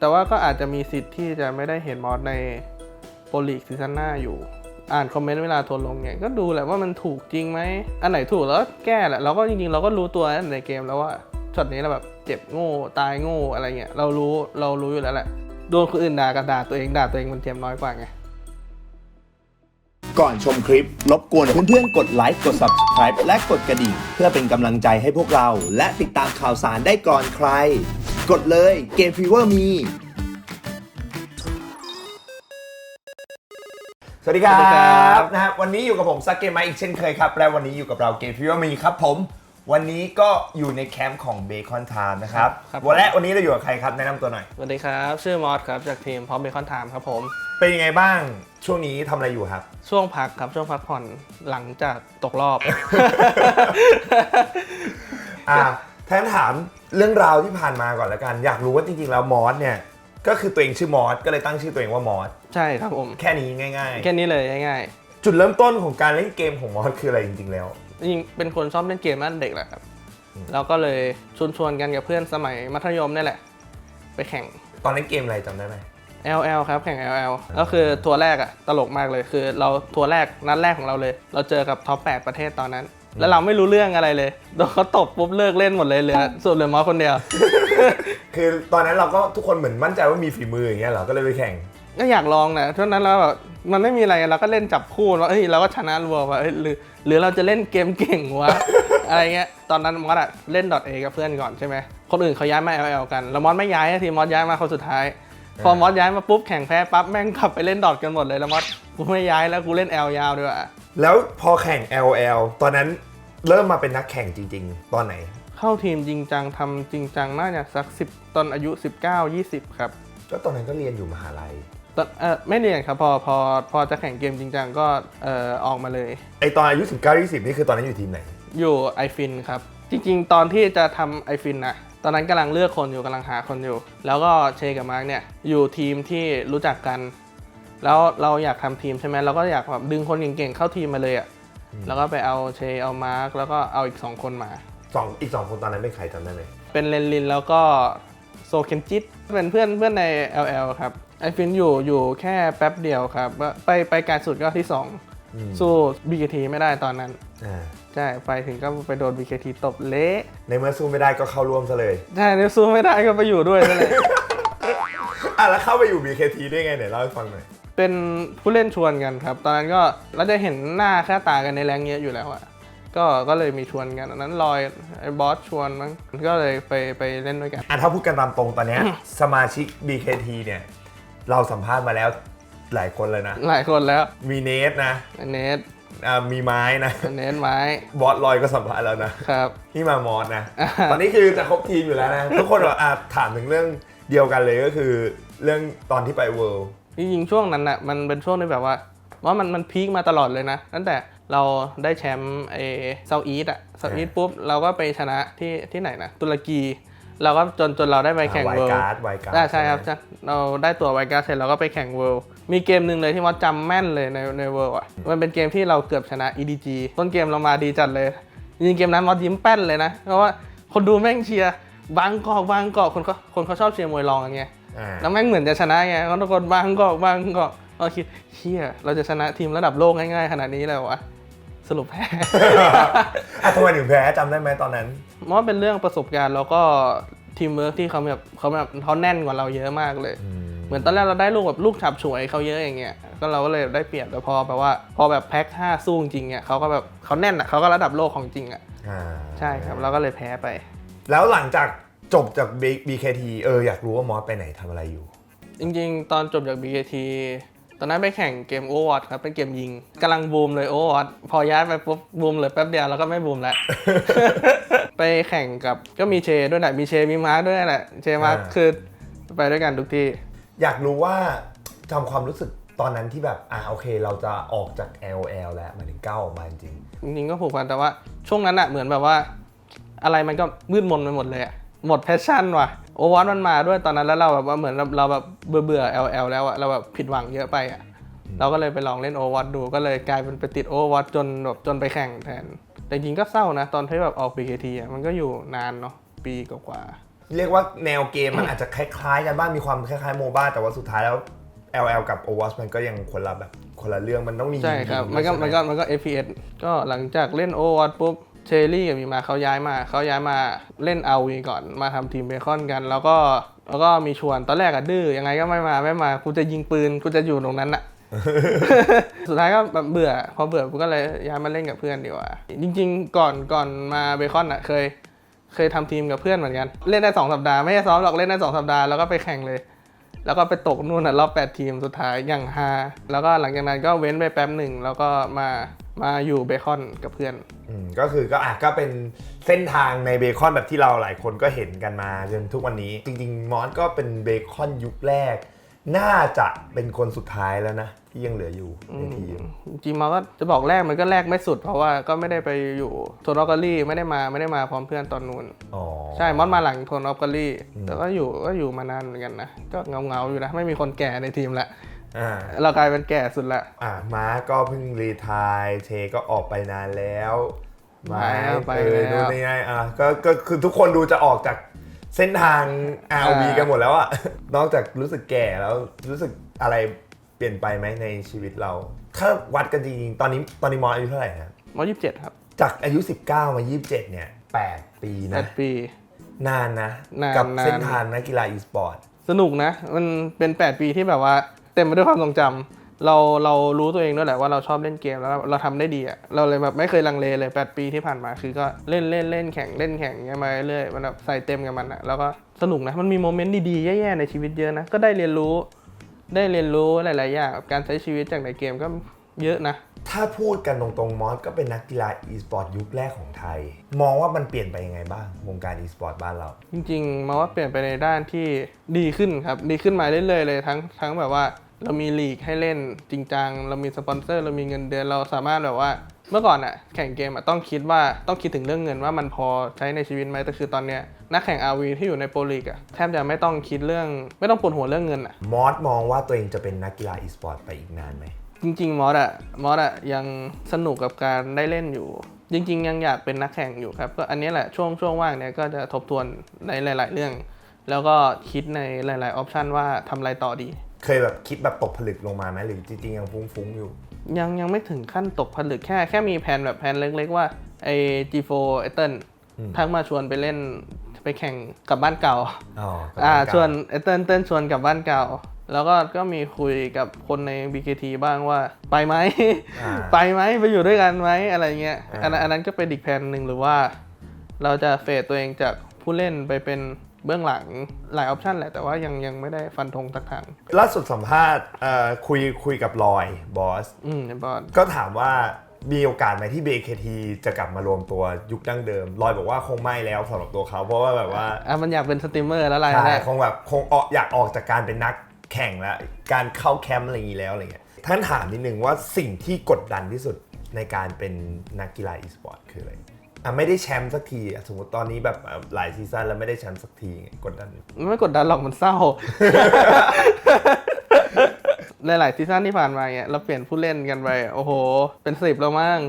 แต่ว่าก็อาจจะมีสิทธิ์ที่จะไม่ได้เห็นมอสในโปรลีกซีซั่นหน้าอยู่ อ่านคอมเมนต์เวลาทวร์ลงเนี่ยก็ดูแหละว่ามันถูกจริงไหม อันไหนถูกแล้วแก้แหละ เราก็จริงๆ เราก็รู้ตัวในเกมแล้วว่าช็อตนี้เราแบบเจ็บโง่ตายโง่อะไรเงี้ยเรารู้เรารู้อยู่แล้วแหละโดนคนอื่นด่ากับด่าตัวเองด่าตัวเองมันเจ็บน้อยกว่าไงก่อนชมคลิป รบกวนเพื่อนๆ กดไลค์กด Subscribe และกดกระดิ่ง เพื่อเป็นกำลังใจให้พวกเรา และติดตามข่าวสารได้ก่อนใคร กดเลยเกมฟีเวอร์มี สวัสดีครัสวัสดีครับ บนะครับวันนี้อยู่กับผมซักเกมมาอีกเช่นเคยครับ และวันนี้อยู่กับเราเกมฟิวมีครับผม วันนี้ก็อยู่ในแคมป์ของเบคอนไทม์นะครับครับ วันและวันนี้เราอยู่กับใครครับ แนะนำตัวหน่อย สวัสดีครับ ชื่อมอสครับ จากทีมพร้อมเบคอนไทม์ครับผม เป็นยังไงบ้างช่วงนี้ทำอะไรอยู่ครับ ช่วงพักครับ ช่วงพักผ่อนหลังจากตกรอบ อ่า แทนถามเรื่องราวที่ผ่านมาก่อนละกัน อยากรู้ว่าจริงๆแล้วมอสเนี่ย ก็คือตัวเองชื่อมอสก็เลยตั้งชื่อตัวเองว่ามอสใช่ครับผมแค่นี้ง่าย แค่นี้เลยง่ายๆ จุดเริ่มต้นของการเล่นเกมของมอสคืออะไรจริงๆแล้ว ๆจริงๆเป็นคนชอบเล่นเกมตั้งแต่เด็กแหละครับแล้วก็เลยชวนชวนๆกันกับเพื่อนสมัยมัธยมนี่แหละ ไปแข่ง ตอนเล่นเกมอะไรจำได้ไหม LL ครับแข่ง LL ก็คือทัวร์แรกอะตลกมากเลยคือเราทัวร์แรกนัดแรกของเราเลย เราเจอกับท็อป8ประเทศตอนนั้น แล้วเราไม่รู้เรื่องอะไรเลยโดนเขาตบปุ๊บเลิกเล่นหมดเลยเหลือสุดเหลือมอสคนเดียว คือตอนนั้นเราก็ทุกคนเหมือนมั่นใจว่ามีฝีมืออย่างเงี้ยเหรอก็เลยไปแข่งก็อยากลองนะเท่านั้นแล้วแบบมันไม่มีอะไรเราก็เล่นจับคู่ว่าเฮ้ยเราก็ชนะรัวว่าเอ้ยหรือ หรือเราจะเล่นเกมเก่งวะ อะไรเงี้ยตอนนั้นมอสอะเล่น .a กับเพื่อนก่อนใช่ไหมคนอื่นเขาย้ายมา LL กัน แล้วมอสไม่ย้ายนะทีมอสย้ายมาคนสุดท้าย พอมอสย้ายมาปุ๊บแข่งแพ้ปั๊บแม่งกลับไปเล่นดอทกันหมดเลยแล้วมอสกูไม่ย้ายแล้วกูเล่น L ยาวดีกว่า แล้วพอแข่ง LL ตอนนั้นเริ่มมาเป็นนักแข่งจริง ๆ ตอนไหน เข้าทีมจริงจังทำจริงจังน่าจะสักสิบตอนอายุ 19 20 ครับ ก็ตอนนั้นก็เรียนอยู่มหาลัยตอนเออไม่เรียนครับพอพอพอจะแข่งเกมจริงจังก็เออออกมาเลย ไอตอนอายุ 19 20 นี่คือตอนนั้นอยู่ทีมไหน อยู่ไอฟินครับ จริง ๆ ตอนที่จะทำไอฟินนะตอนนั้นกำลังเลือกคนอยู่กำลังหาคนอยู่ แล้วก็เชกับมาร์กเนี่ยอยู่ทีมที่รู้จักกัน แล้วเราอยากทำทีมใช่ไหมเราก็อยากแบบดึงคนเก่งๆเข้าทีมมาเลยอะ่ะแล้วก็ไปเอาเชเอามาร์กแล้วก็เอาอีก 2 คนมาสองอีก 2 คนตอนนั้นเป็นใครจำได้ไหมเป็นเลนลินแล้วก็โซเคนจิตเป็นเพื่อนเพื่อนใน LL ครับไอฟินอยู่อยู่แค่แป๊บเดียวครับ ไปไปไกลสุดก็ที่ 2 สู้ BKT ไม่ได้ตอนนั้นอ่าใช่ไปถึงก็ไปโดน BKT ตบเละในเมื่อสู้ไม่ได้ก็เข้าร่วมซะเลย ใช่เนี่ยสู้ไม่ได้ก็ไปอยู่ด้วยนั่นแหละอะแล้วเข้าไปอยู่ BKT ได้ไงไหนเล่าให้ฟังหน่อย เป็นผู้เล่นชวนกันครับ ตอนนั้นก็เราจะเห็นหน้าค่าตากันในแรงเยอะอยู่แล้วอะก็ก็เลยมีชวนกันอันนั้นลอยไอ้บอสชวนมั้งก็เลยไปไปเล่นด้วยกัน อะถ้าพูดกันตามตรงตอนเนี้ย สมาชิก BKT เนี่ย เราสัมภาษณ์มาแล้วหลายคนเลยนะ หลายคนแล้วมีเนทนะเนทอ่ามีไม้นะ เนทไม้บอสลอยก็สัมภาษณ์แล้วนะครับ นี่มามอสนะอ่าตอนนี้คือจะครบทีมอยู่แล้วนะ ทุกคนบอกอะถามถึงเรื่องเดียวกันเลยก็คือ เรื่องตอนที่ไปเวิลด์ จริงๆช่วงนั้นอะมันเป็นช่วงที่แบบว่าว่ามันมันพีคมาตลอดเลยนะตั้งแต่เราได้แชมป์ไอ้เซาอีสอะเซาอีสปุ๊บเราก็ไปชนะที่ที่ไหนนะตุรกี เราก็จนจนเราได้ไปแข่งไวเวิลด์การ์ดไวการ์ดได้ใช่ครับใช่เราได้ตัวไวการ์ดเสร็จเราก็ไปแข่งเวิลด์มีเกมหนึ่งเลยที่มอสจำแม่นเลยในในเวิลด์อะมันเป็นเกมที่เราเกือบชนะ EDG ต้นเกมเรามาดีจัดเลยจริงๆเกมนั้นมอสยิ้มแป้นเลยนะเพราะว่าคนดูแม่งเชียร์บางกอกบางกอกคนเขาคนเขาชอบเชียร์มวยรองกันไงอ่า แล้วแม่งเหมือนจะชนะไงเขาตะโกนบางกอกบางกอกเราคิดเชี่ยเราจะชนะทีมระดับโลกง่ายๆ ขนาดนี้เลยวะสรุปแพ้อะทำไมถึงแพ้จำได้ไหมตอนนั้นมอสเป็นเรื่องประสบการณ์แล้วก็ทีมเวิร์กที่เขาแบบเขาแบบเขาแน่นกว่าเราเยอะมากเลย เหมือนตอนแรกเราได้ลูกแบบลูกฉับฉวยเขาเยอะอย่างเงี้ยก็เราก็เลยได้เปรียบแต่พอแบบว่า พอแบบแพ็คห้าสู้จริงเนี่ยเขาก็แบบเขาแน่นอะเขาก็ระดับโลกของจริงอะอ่าใช่ครับเราก็เลยแพ้ไป แล้วหลังจาก จบจาก B- BKT เอออยากรู้ว่ามอสไปไหนทำอะไรอยู่ จริงๆ ตอนจบจาก BKT ตอนนั้นไปแข่งเกม Overwatch ครับ เป็นเกมยิงกำลังบูมเลย Overwatch พอย้ายไปปุ๊บบูมเลยแป๊บเดียวแล้วก็ไม่บูมแล้ว ไปแข่งกับก็มีเชด้วยแหละมีเชมีมาร์คด้วยแหละเชมาร์คอ่า คือไปด้วยกันทุกที่ อยากรู้ว่าจำความรู้สึกตอนนั้นที่แบบ อ่าโอเค เราจะออกจาก LL แล้วหมายถึงก้าวออกมาจริงจริงๆก็ผูกพันแต่ว่าช่วงนั้นอะเหมือนแบบว่า อะไรมันก็มืดมนไปหมดเลยอะ หมดแพชชั่นว่ะโอวอตมันมาด้วยตอนนั้นแล้วเราแบบว่าเหมือนเราเราแบบเบื่อเบื่อ LL แล้วอะเราแบบผิดหวังเยอะไปอะเราก็เลยไปลองเล่นโอวอตดูก็เลยกลายเป็นไปติดโอวอตจนแบบจนไปแข่งแทน แต่จริงๆก็เศร้านะ ตอนที่แบบออก BKT อะมันก็อยู่นานเนาะปีกว่าๆเรียกว่าแนวเกมมันอาจจะคล้ายๆ กันบ้างมีความคล้ายๆโมบ้าแต่ว่าสุดท้ายแล้ว LL กับ Overwatch มันก็ยังคนละแบบคนละเรื่องมันต้องมีใช่ครับยิงมันก็ใช่ไหมันก็มันก็ FPS ก็หลังจากเล่นโอวัตปุ๊บ เชอรี่กับมีมาเขาย้ายมาเขาย้ายมาเล่นเอาวีก่อนมาทำทีมเบคอนกัน แล้วก็แล้วก็มีชวนตอนแรกอะดื้อยังไงก็ไม่มาไม่มากูจะยิงปืนกูจะอยู่ตรงนั้นอะสุดท้ายก็แบบเบื่อ พอเบื่อกูก็เลยย้ายมาเล่นกับเพื่อนดีกว่า จริง ๆ ก่อนก่อนมาเบคอนอะเคย เคยทำทีมกับเพื่อนเหมือนกัน เล่นได้สองสัปดาห์ไม่ใช่ซ้อมหรอกเล่นได้สองสัปดาห์แล้วก็ไปแข่งเลย แล้วก็ไปตกนู่นน่ะรอบ 8 ทีมสุดท้ายอย่างฮาแล้วก็หลังจากนั้นก็เว้นไปแป๊บหนึ่ง แล้วก็มามาอยู่เบคอนกับเพื่อน อืมก็คือก็อะก็เป็นเส้นทางในเบคอนแบบที่เราหลายคนก็เห็นกันมาจนทุกวันนี้ จริง ๆ มอสก็เป็นเบคอนยุคแรก น่าจะเป็นคนสุดท้ายแล้วนะ ที่ยังเหลืออยู่ในทีม จริงๆมาก็จะบอกแรกมันก็แรกไม่สุด เพราะว่าก็ไม่ได้ไปอยู่โทนอฟกอรี่ไม่ได้มาไม่ได้มาพร้อมเพื่อนตอนนู้นอ๋อ ใช่มอสมาหลังโทนอฟกอรี่แต่ก็อยู่ก็อยู่มานานเหมือนกันนะก็เงาเงาๆอยู่นะไม่มีคนแก่ในทีมละอ่า เรากลายเป็นแก่สุดละ อะม้าก็เพิ่งรีไทายเทก็ออกไปนานแล้วไปแล้วไปเออแล้วดูนี่ไงอะก็ก็คือทุกคนดูจะออกจาก เส้นทาง RV อ่ากันหมดแล้วอะนอกจากรู้สึกแก่แล้วรู้สึกอะไรเปลี่ยนไปไหมในชีวิตเรา ถ้าวัดกันจริงๆตอนนี้ตอนนี้มอสอายุเท่าไหร่นะมอสยี่สิบเจ็ดครับ จากอายุ 19 มา 27 เนี่ย 8 ปีแปนะ ดปี นานนะ นานกับนาน เส้นทางนักกีฬาอีสปอร์ต สนุกนะ มันเป็น 8 ปีที่แบบว่า เต็มไปด้วยความทรงจำ เราเรารู้ตัวเองด้วยแหละว่าเราชอบเล่นเกมแล้วเราทำได้ดีอะเราเลยแบบไม่เคยลังเลเลย 8 ปีที่ผ่านมาคือก็เล่นเล่นเล่นแข่งเล่นแข่งอย่างเงี้ยมาเรื่อยๆมันแบบใส่เต็มกับมันอะแล้วก็สนุกนะมันมีโมเมนต์ดีๆแย่ๆในชีวิตเยอะนะก็ได้เรียนรู้ ได้เรียนรู้หลายๆอย่างการใช้ชีวิตจากในเกมก็เยอะนะ ถ้าพูดกันตรงๆมอสก็เป็นนักกีฬาอีสปอร์ตยุคแรกของไทย มองว่ามันเปลี่ยนไปยังไงบ้างวงการอีสปอร์ตบ้านเรา จริงๆมาว่าเปลี่ยนไปในด้านที่ดีขึ้นครับดีขึ้นมาเรื่อยๆเลยทั้งทั้งแบบว่า เรามีลีกให้เล่นจริงจัง เรามีสปอนเซอร์เรามีเงินเดือนเราสามารถแบบว่า เมื่อก่อนอะแข่งเกมอะต้องคิดว่าต้องคิดถึงเรื่องเงินว่ามันพอใช้ในชีวิตไหมแต่คือตอนเนี้ยนักแข่ง RV ที่อยู่ในโปรลีกอะแทบจะไม่ต้องคิดเรื่อง ไม่ต้องปวดหัวเรื่องเงินอะมอสมองว่าตัวเองจะเป็นนักกีฬาอีสปอร์ตไปอีกนานไหมจริง ๆ มอสอะมอสอะยังสนุกกับการได้เล่นอยู่ จริง ๆ ยังอยากเป็นนักแข่งอยู่ครับก็อันนี้แหละช่วงช่วงว่างเนี้ยก็จะทบทวนในหลาย ๆ เรื่อง แล้วก็คิดในหลาย ๆ ออปชันว่าทำอะไรต่อดี เคยแบบคิดแบบตกผลึกลงมาไหมหรือจริงๆยังฟุ้งๆอยู่ ยังยังไม่ถึงขั้นตกผลึกแค่แค่มีแผนแบบแผนเล็กๆว่าไอ้ G4 ไอเติ้ลอืม ทักมาชวนไปเล่นไปแข่งกับบ้านเก่า อ๋ออ่ากับชวนไอเติ้ลเติ้ลชวนกลับบ้านเก่า แล้วก็ก็มีคุยกับคนใน BKT บ้างว่าไปไหม อ่า ไปไหมไปอยู่ด้วยกันไหมอะไรเงี้ยอ่า อันนั้นอันนั้นก็เป็นอีกแผนหนึ่งหรือว่า เราจะเฟดตัวเองจากผู้เล่นไปเป็น เบื้องหลังหลายออปชันแหละแต่ว่ายังยังไม่ได้ฟันธงสักทางล่าสุดสัมภาษณ์เอ่อคุยคุยกับลอยบอสอืมบอลก็ถามว่ามีโอกาสไหมที่ BKT จะกลับมารวมตัวยุคดั้งเดิม ลอยบอกว่าคงไม่แล้วสำหรับตัวเขา เพราะว่าแบบว่าอะมันอยากเป็นสตรีมเมอร์แล้วอะไรใช่แหละคงแบบคงออกอยากออกจากการเป็นนักแข่งแล้ว การเข้าแคมป์อะไรอย่างนี้แล้วอะไรเงี้ยท่านถามนิดนึงว่าสิ่งที่กดดันที่สุดในการเป็นนักกีฬาอีสปอร์ตคืออะไร อะไม่ได้แชมป์สักทีอะสมมติตอนนี้แบบอะหลายซีซั่นแล้วไม่ได้แชมป์สักทีกดดันมันไม่กดดันหรอกมันเศร้า หลายๆซีซั่นที่ผ่านมาเนี่ยเราเปลี่ยนผู้เล่นกันไป โอ้โห เป็นสิบแล้วมั้ง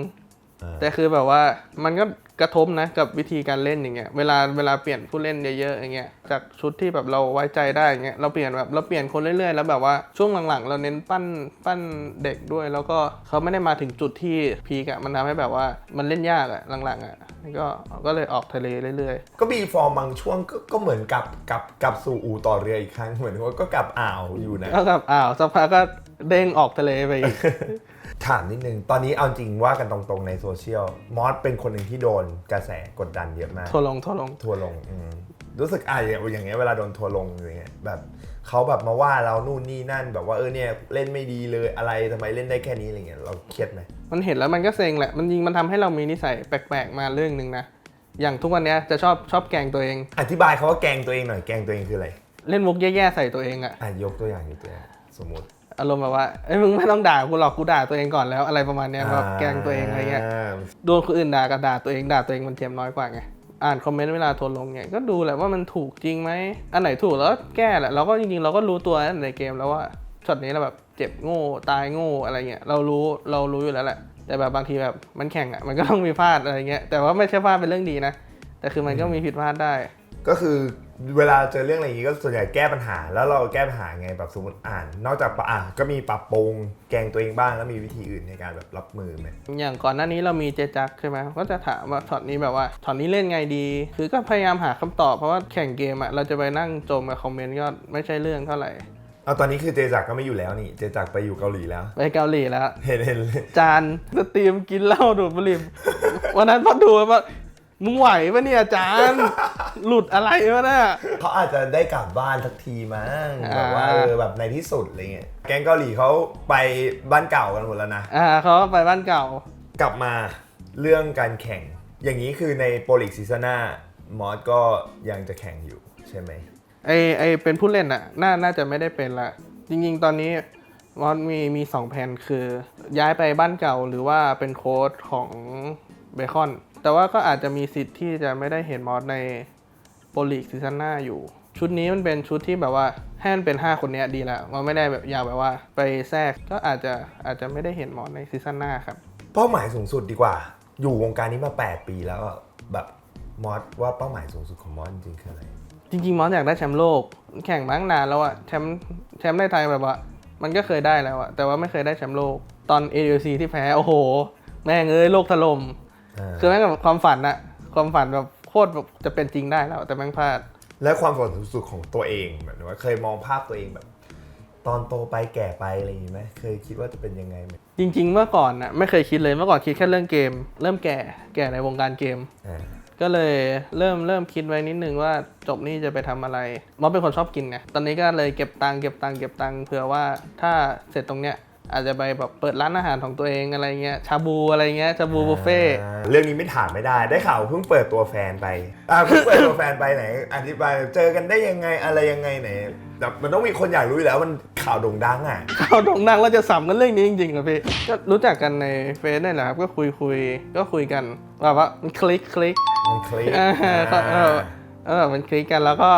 แต่คือแบบว่ามันก็กระทบนะกับวิธีการเล่นอย่างเงี้ยเวลาเวลาเปลี่ยนผู้เล่นเยอะๆอย่างเงี้ยจากชุดที่แบบเราไว้ใจได้อย่างเงี้ยเราเปลี่ยนแบบเราเปลี่ยนคนเรื่อยๆ แล้วแบบว่าช่วงหลังๆ เราเน้นปั้นปั้นเด็กด้วย แล้วก็เขาไม่ได้มาถึงจุดที่พีกอะมันทำให้แบบว่ามันเล่นยากอะหลังๆอะก็ก็เลยออกทะเลเรื่อยๆ ก็มีฟอร์มบางช่วงก็ก็เหมือนกับกับกับสู่อู่ต่อเรืออีกครั้งเหมือนว่าก็กลับอ่าวอยู่นะก็แบบอ้าวสักพักก็เด้งออกทะเลไปอีก ถามนิดนึง ตอนนี้เอาจริงว่ากันตรงๆในโซเชียล มอสเป็นคนหนึ่งที่โดนกระแสกดดันเยอะมาก ทัวร์ลงทัวร์ลง ทัวร์ลงอืมรู้สึกอะอย่างอย่างเงี้ยเวลาโดนทัวร์ลงอย่างเงี้ยแบบเขาแบบมาว่าเรานู่นนี่นั่น แบบว่าเออเนี่ยเล่นไม่ดีเลยอะไรทำไมเล่นได้แค่นี้อะไรเงี้ยเราเครียดไหมมันเห็นแล้วมันก็เซ็งแหละ มันยิงมันทำให้เรามีนิสัยแปลกๆมาเรื่องหนึ่งนะ อย่างทุกวันเนี้ยจะชอบชอบแกล้งตัวเอง อธิบายเขาว่าแกล้งตัวเองหน่อยแกล้งตัวเองคืออะไรเล่นมุกแย่ๆใส่ตัวเองอะ อะยกตัวอย่างยกตัวอย่างสมมติ อารมณ์แบบว่าเอ้ยมึงไม่ต้องด่ากูหรอกกูด่าตัวเองก่อนแล้วอะไรประมาณเนี้ยแบบแกล้งตัวเองอะไรเงี้ยาโดนคนอื่นด่ากับด่าตัวเองด่าตัวเองมันเทียมน้อยกว่าไงอ่านคอมเมนต์เวลาทัวร์ลงเนี่ยก็ดูแหละว่ามันถูกจริงไหมอันไหนถูกแล้วก็แก้แหละเราก็จริงๆเราก็รู้ตัวในเกมแล้วว่าช็อตนี้เราแบบเจ็บโง่ตายโง่อะไรเงี้ยเรารู้เรารู้อยู่แล้วแหละ แต่แบบบางทีแบบมันแข่งอะมันก็ต้องมีพลาดอะไรเงี้ยแต่ว่าไม่ใช่พลาดเป็นเรื่องดีนะแต่คือมันก็มีผิดพลาดได้ ก็คือเวลาเจอเรื่องอะไรอย่างนี้ก็ส่วนใหญ่แก้ปัญหา แล้วเราแก้ปัญหาไงแบบสมมติอ่าน นอกจากปะอะก็มีปรับปรุงแกล้งตัวเองบ้างแล้วมีวิธีอื่นในการแบบรับมือไหมอย่างก่อนหน้านี้เรามีเจจักใช่ไหมก็จะถามว่าช็อตนี้แบบว่าช็อตนี้เล่นไงดี คือก็พยายามหาคำตอบเพราะว่าแข่งเกมอะเราจะไปนั่งโจมกับคอมเมนต์ก็ไม่ใช่เรื่องเท่าไหร่เอาตอนนี้คือเจจักรก็ไม่อยู่แล้วนี่ เจจักรไปอยู่เกาหลีแล้ว ไปเกาหลีแล้ว เห็นเห็นจานสตรีมกินเหล้าดูดบุหรี่วันนั้นพอดูว่า มึงไหวปะเนี่ยจานหลุดอะไรวะเนี่ยเขาอาจจะได้กลับบ้านสักทีมั้งอ่าแบบว่าเออแบบในที่สุดอะไรเงี้ยแก๊งเกาหลีเขาไปบ้านเก่ากันหมดแล้วนะอ่าเขาไปบ้านเก่า กลับมาเรื่องการแข่ง อย่างนี้คือในโปรลิกซีซั่นหน้ามอสก็ยังจะแข่งอยู่ใช่ไหมไอไอเป็นผู้เล่นอะน่าน่าจะไม่ได้เป็นละ จริงๆ ตอนนี้มอสมีมีสองแผนคือ ย้ายไปบ้านเก่าหรือว่าเป็นโค้ดของเบคอน แต่ว่าก็อาจจะมีสิทธิ์ที่จะไม่ได้เห็นมอสในโปรลีกซีซั่นหน้าอยู่ ชุดนี้มันเป็นชุดที่แบบว่าให้มันเป็น 5 คนเนี้ยดีแล้วมันไม่ได้แบบอยากแบบว่า ไปแทรกก็อาจจะอาจจะไม่ได้เห็นมอสในซีซั่นหน้าครับเป้าหมายสูงสุดดีกว่า อยู่วงการนี้มา 8 ปีแล้วอะแบบมอสว่าเป้าหมายสูงสุดของมอสจริงๆคืออะไรจริงๆมอสอยากได้แชมป์โลก แข่งมาตั้งนานแล้วอะแชมป์แชมป์ในไทยแบบว่า มันก็เคยได้แล้วอะแต่ว่าไม่เคยได้แชมป์โลกตอน AUC ที่แพ้โอ้โห แม่งเอ้ยโลกถล่มอ่า คือแม่งแบบความฝันอะความฝันแบบโคตรแบบจะเป็นจริงได้แล้ว แต่แม่งพลาด และความฝันสูงสุดของตัวเองแบบว่าเคยมองภาพตัวเองแบบ ตอนโตไปแก่ไปอะไรอย่างนี้ไหมเคยคิดว่าจะเป็นยังไงไหมจริง ๆ เมื่อก่อนอะไม่เคยคิดเลยเมื่อก่อนคิดแค่เรื่องเกม เริ่มแก่แก่ในวงการเกม อ่าก็เลยเริ่มเริ่มคิดไว้นิดนึงว่าจบนี่จะไปทำอะไรมอสเป็นคนชอบกินไงตอนนี้ก็เลยเก็บตังค์เก็บตังค์เก็บตังค์เผื่อว่าถ้าเสร็จตรงเนี้ย อาจจะไปแบบเปิดร้านอาหารของตัวเองอะไรเงี้ยชาบูอะไรเงี้ยชาบูบุฟเฟ่ต์อ่าเรื่องนี้ไม่ถามไม่ได้ ได้ข่าวเพิ่งเปิดตัวแฟนไปอ่าเพิ่งเปิดตัวแฟนไปไหน อธิบายเจอกันได้ยังไงอะไรยังไงไหนแบบมันต้องมีคนอยากรู้อยู่แล้วมันข่าวโด่งดังอะ เขาโด่งดังแล้วจะสัมกันเรื่องนี้จริงๆเหรอพี่ก็รู้จักกันในเฟซนี่แหละครับก็คุยคุยก็คุยกันแบบว่ามันคลิกคลิก มันคลิกอ่าอ่าก็เออเออมันคลิกกันแล้วก็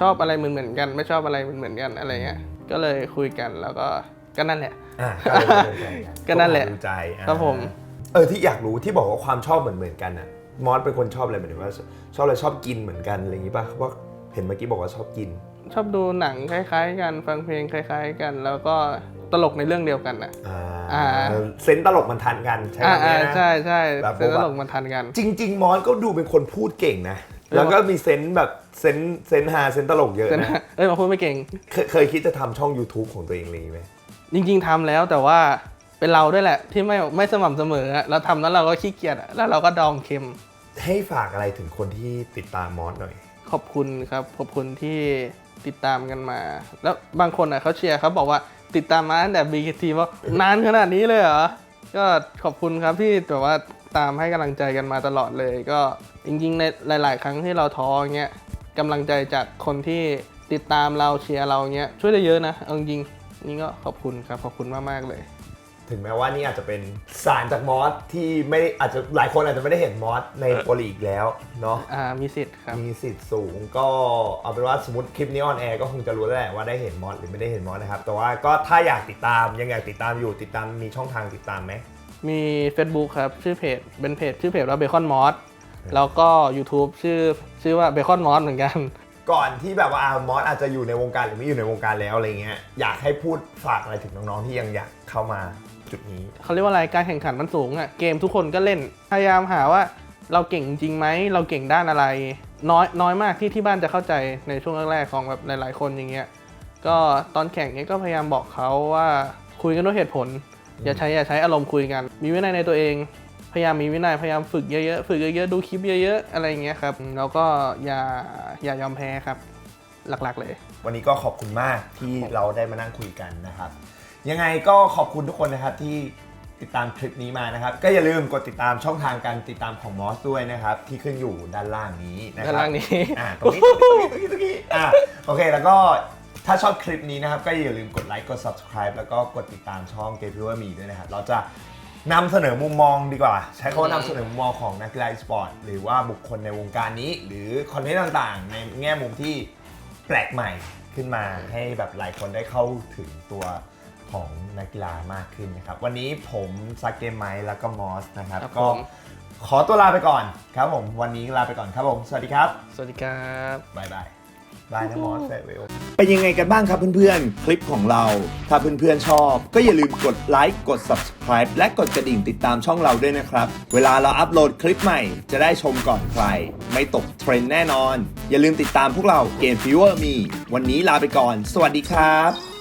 ชอบอะไรเหมือนเหมือนๆกัน ไม่ชอบอะไรเหมือนเหมือนๆกันอะไรเงี้ยก็เลยคุยกันแล้วก็ก็นั่นแหละ อ่าก็เลยเป็นแฟนก็นั่นแหละดูใจอ่าครับผม เออที่อยากรู้ที่บอกว่าความชอบเหมือนเหมือนๆกันอะมอสเป็นคนชอบอะไรหมายถึงว่า ชอบอะไรชอบกินเหมือนกันอะไรอย่างงี้ป่ะว่าเห็นเมื่อกี้บอกว่าชอบกิน ชอบดูหนังคล้าย ๆ กันฟังเพลงคล้าย ๆ กัน แล้วก็ตลกในเรื่องเดียวกันนะอ่าอ่าเซนส์ตลกมันทันกันใช่ไหมอ่าอ่าเนี่ยนะใช่ใช่แบบเซนส์ตลกมันทันกัน จริง ๆ มอสก็ดูเป็นคนพูดเก่งนะแล้วก็มีเซนส์แบบเซนส์เซนส์ฮาเซนส์ตลกเยอะเซนนะเอ้ยมาพูดไม่เก่ง เคยเคยคิดจะทำช่อง YouTube ของตัวเองเลยไหม จริงๆทำแล้วแต่ว่าเป็นเราด้วยแหละ ที่ไม่ไม่สม่ำเสมออะเราทำแล้วเราก็ขี้เกียจอะแล้วเราก็ดองเค็ม ให้ฝากอะไรถึงคนที่ติดตามมอสหน่อย ขอบคุณครับ ขอบคุณที่ติดตามกันมา แล้วบางคนอะเขาเชียร์เขาบอกว่าติดตามมาตั้งแต่ BKT ว่านานขนาดนี้เลยเหรอ ก็ขอบคุณครับที่แบบว่าตามให้กำลังใจกันมาตลอดเลย ก็จริงๆในหลาย ๆ ครั้งที่เราท้อเงี้ยกำลังใจจากคนที่ติดตามเราเชียร์เราเงี้ยช่วยได้เยอะนะเอาจริงๆ นี่ก็ขอบคุณครับขอบคุณมากๆเลย ถึงแม้ว่านี่อาจจะเป็นสารจากมอสที่ไม่ได้อาจจะหลายคนอาจจะไม่ได้เห็นมอสในโปรลีกแล้วเนาะอ่ามีสิทธิ์ครับมีสิทธิ์สูงก็เอาเป็นว่าสมมติคลิปนี้ออนแอร์ก็คงจะรู้แล้วแหละว่าได้เห็นมอสหรือไม่ได้เห็นมอสนะครับแต่ว่าก็ถ้าอยากติดตามยังอยากติดตามอยู่ติดตามมีช่องทางติดตามไหมมี Facebook ครับ ชื่อเพจเป็นเพจ ชื่อเพจว่าเบคอนมอสแล้วก็ YouTube ชื่อชื่อว่าเบคอนมอสเหมือนกัน ก่อนที่แบบว่าอามอสอาจจะอยู่ในวงการหรือไม่อยู่ในวงการแล้วอะไรเงี้ยอยากให้พูดฝากอะไรถึงน้องๆที่ยังอยากเข้ามาจุดนี้ เขาเรียกว่าอะไรการแข่งขันมันสูงอะ่ะเกมทุกคนก็เล่นพยายามหาว่าเราเก่งจริงไหมเราเก่งด้านอะไร น้อยน้อยมากที่ที่บ้านจะเข้าใจในช่วงแรกๆของแบบหลาย ๆ คนอย่างเงี้ยก็ตอนแข่งเนี้ยก็พยายามบอกเขาว่าคุยกันด้วยเหตุผล อย่าใช้อย่าใช้อารมณ์คุยกัน มีวินัยในตัวเอง พยายามมีวินัยพยายามฝึกเยอะๆฝึกเยอะๆดูคลิปเยอะๆอะไรอย่างเงี้ยครับแล้วก็อย่าอย่ายอมแพ้ครับหลักๆเลย วันนี้ก็ขอบคุณมากที่เราได้มานั่งคุยกันนะครับ ยังไงก็ขอบคุณทุกคนนะครับที่ติดตามคลิปนี้มานะครับ ก็อย่าลืมกดติดตามช่องทางการติดตามของมอสด้วยนะครับ ที่ขึ้นอยู่ด้านล่างนี้นะครับด้านล่างนี้อ่าตรงนี้ตรงนี้ตรงนี้ตรงนี้อ่าโอเคแล้วก็ถ้าชอบคลิปนี้นะครับ ก็อย่าลืมกดไลค์กด subscribe แล้วก็กดติดตามช่องเกมพิวเวอร์มีด้วยนะครับ เราจะ นำเสนอมุมมองดีกว่า ใช้คำว่านำเสนอมุมมองของนักกีฬาอีสปอร์ตหรือว่าบุคคลในวงการนี้ หรือคอนเทนต์ต่างๆ ในแง่มุมที่แปลกใหม่ขึ้นมาให้แบบหลายคนได้เข้าถึงตัวของนักกีฬามากขึ้นนะครับ วันนี้ผมซักเกมไมค์แล้วก็มอสนะครับ ครับก็ผมขอตัวลาไปก่อนครับผม วันนี้ลาไปก่อนครับผม สวัสดีครับสวัสดีครับบายบาย บายนะมอสเฟเวล เป็นยังไงกันบ้างครับเพื่อนๆ คลิปของเรา ถ้าเพื่อนๆชอบ ก็อย่าลืมกดไลค์กด subscribe และกดกระดิ่งติดตามช่องเราด้วยนะครับ เวลาเราอัปโหลดคลิปใหม่จะได้ชมก่อนใคร ไม่ตกเทรนด์แน่นอน อย่าลืมติดตามพวกเราเกม Fever Me วันนี้ลาไปก่อน สวัสดีครับ